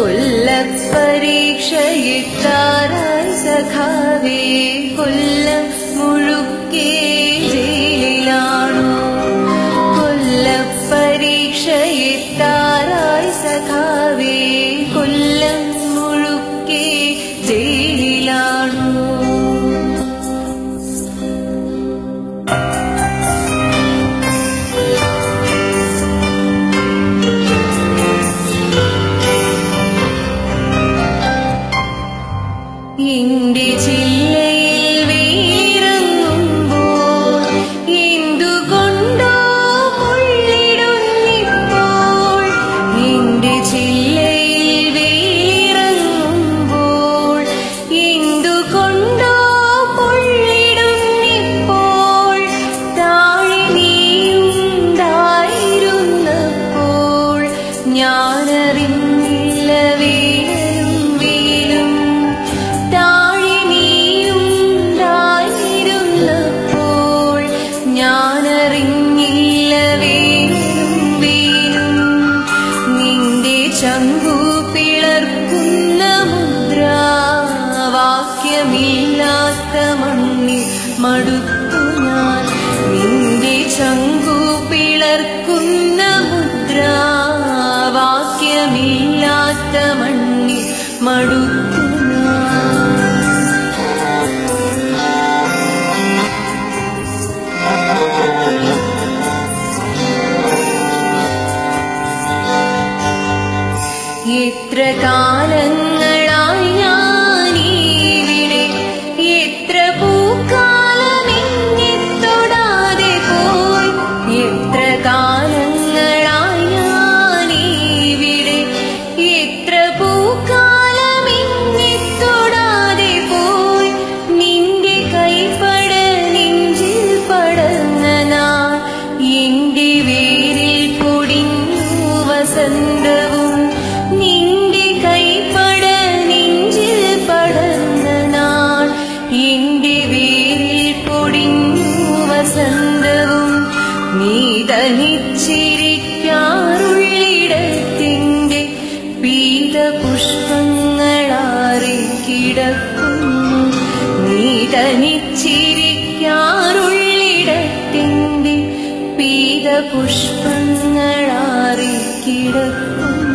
കൊല്ലപ്പരീക്ഷയിട്ടാരായി സഖാവേ കൊല്ല മുഴുക്കേ ജയിലിലാണോ കൊല്ലപ്പരീക്ഷയിട്ടാരായി സഖാവേ കൊല്ലം മടുത്തു എത്ര കാലങ്ങൾ കിടക്കുന്നു. നീ തനിച്ചിരിക്കാറുള്ളിടത്തിന്റെ പീതപുഷ്പങ്ങളാറിക്കിടക്കുന്നു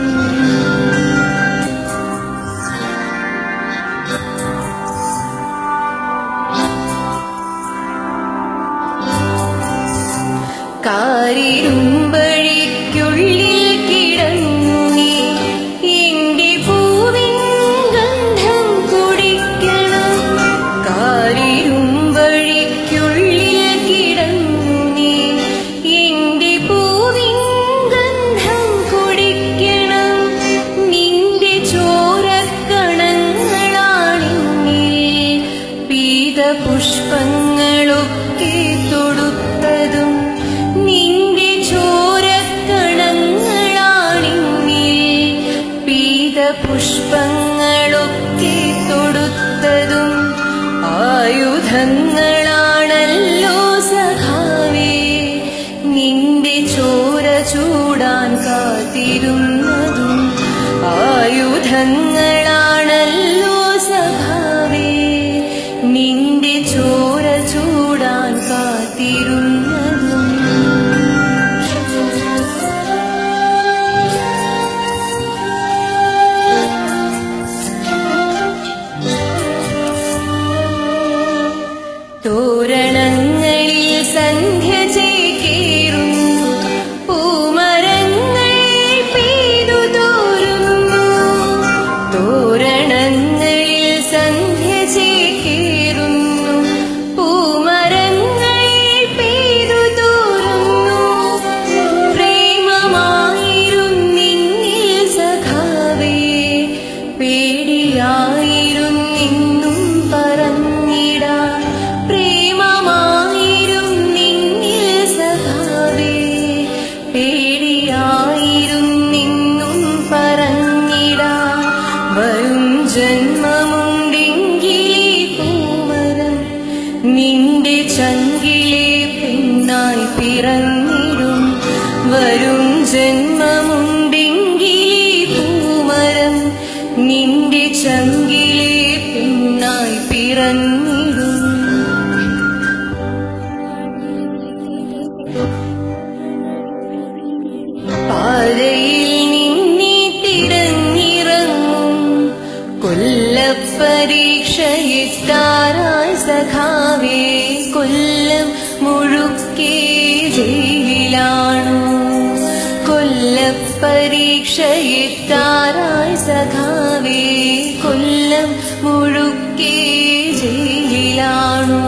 ചങ്കിലെ പെണ്ണായി പിറന്നു കൊല്ലപ്പരീക്ഷയിട്ടാറായി സഖാവേ കൊല്ലം മുഴുക്കേ ജയിലിലാണു?